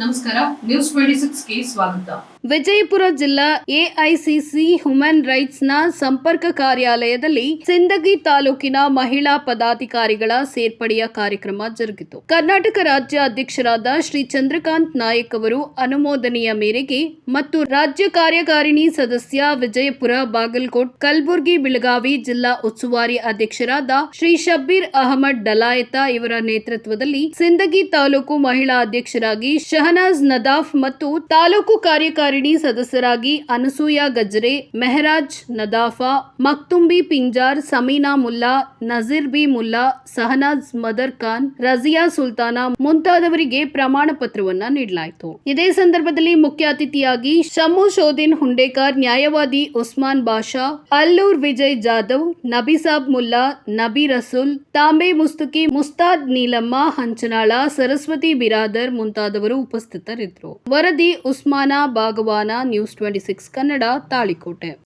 ನಮಸ್ಕಾರ news twenty ಗೆ ಸ್ವಾಗತ. ವಿಜಯಪುರ ಜಿಲ್ಲಾ ಎಐಸಿಸಿ ಹ್ಯೂಮನ್ ರೈಟ್ಸ್ನ ಸಂಪರ್ಕ ಕಾರ್ಯಾಲಯದಲ್ಲಿ ಸಿಂದಗಿ ತಾಲೂಕಿನ ಮಹಿಳಾ ಪದಾಧಿಕಾರಿಗಳ ಸೇರ್ಪಡೆಯ ಕಾರ್ಯಕ್ರಮ ಜರುಗಿತು. ಕರ್ನಾಟಕ ರಾಜ್ಯ ಅಧ್ಯಕ್ಷರಾದ ಶ್ರೀ ಚಂದ್ರಕಾಂತ್ ನಾಯಕ್ ಅವರು ಅನುಮೋದನೆಯ ಮೇರೆಗೆ ಮತ್ತು ರಾಜ್ಯ ಕಾರ್ಯಕಾರಿಣಿ ಸದಸ್ಯ ವಿಜಯಪುರ ಬಾಗಲಕೋಟ್, ಕಲಬುರಗಿ, ಬೆಳಗಾವಿ ಜಿಲ್ಲಾ ಉಸ್ತುವಾರಿ ಅಧ್ಯಕ್ಷರಾದ ಶ್ರೀ ಶಬ್ಬೀರ್ ಅಹಮದ್ ಡಲಾಯತ ಇವರ ನೇತೃತ್ವದಲ್ಲಿ ಸಿಂದಗಿ ತಾಲೂಕು ಮಹಿಳಾ ಅಧ್ಯಕ್ಷರಾಗಿ ಶಹನಾಜ್, ನದಾಫ್ ಮತ್ತು ತಾಲೂಕು ಕಾರ್ಯಕಾರಿಣಿ ಸದಸ್ಯರಾಗಿ ಅನಸೂಯ ಗಜ್ರೆ, ಮೆಹರಾಜ್, ನದಾಫಾ, ಮಕ್ತುಂಬಿ ಪಿಂಜಾರ್, ಸಮೀನಾ ಮುಲ್ಲಾ, ನಜೀರ್ ಬಿ ಮುಲ್ಲಾ ಸಹನಾಜ್ ಮದರ್ ಖಾನ್, ರಜಿಯಾ ಸುಲ್ತಾನ ಮುಂತಾದವರಿಗೆ ಪ್ರಮಾಣ ಪತ್ರವನ್ನ ನೀಡಲಾಯಿತು. ಇದೇ ಸಂದರ್ಭದಲ್ಲಿ ಮುಖ್ಯ ಅತಿಥಿಯಾಗಿ ಶಮ್ಮು ಶೋದಿನ್ ಹುಂಡೇಕರ್, ನ್ಯಾಯವಾದಿ ಉಸ್ಮಾನ್ ಬಾಷಾ, ಅಲ್ಲೂರ್ ವಿಜಯ್ ಜಾಧವ್, ನಬಿಸಾಬ್ ಮುಲ್ಲಾ, ನಬಿ ರಸೂಲ್, ತಾಂಬೆ ಮುಸ್ತುಕಿ ಮುಸ್ತಾದ್ ನೀಲಮ್ಮ, ಹಂಚನಾಳ, ಸರಸ್ವತಿ ಬಿರಾದರ್ ಮುಂತಾದವರು ಉಪಸ್ಥಿತರಿದ್ದರು. ವರದಿ Usman Bagwan news twenty six Kannada Talikote.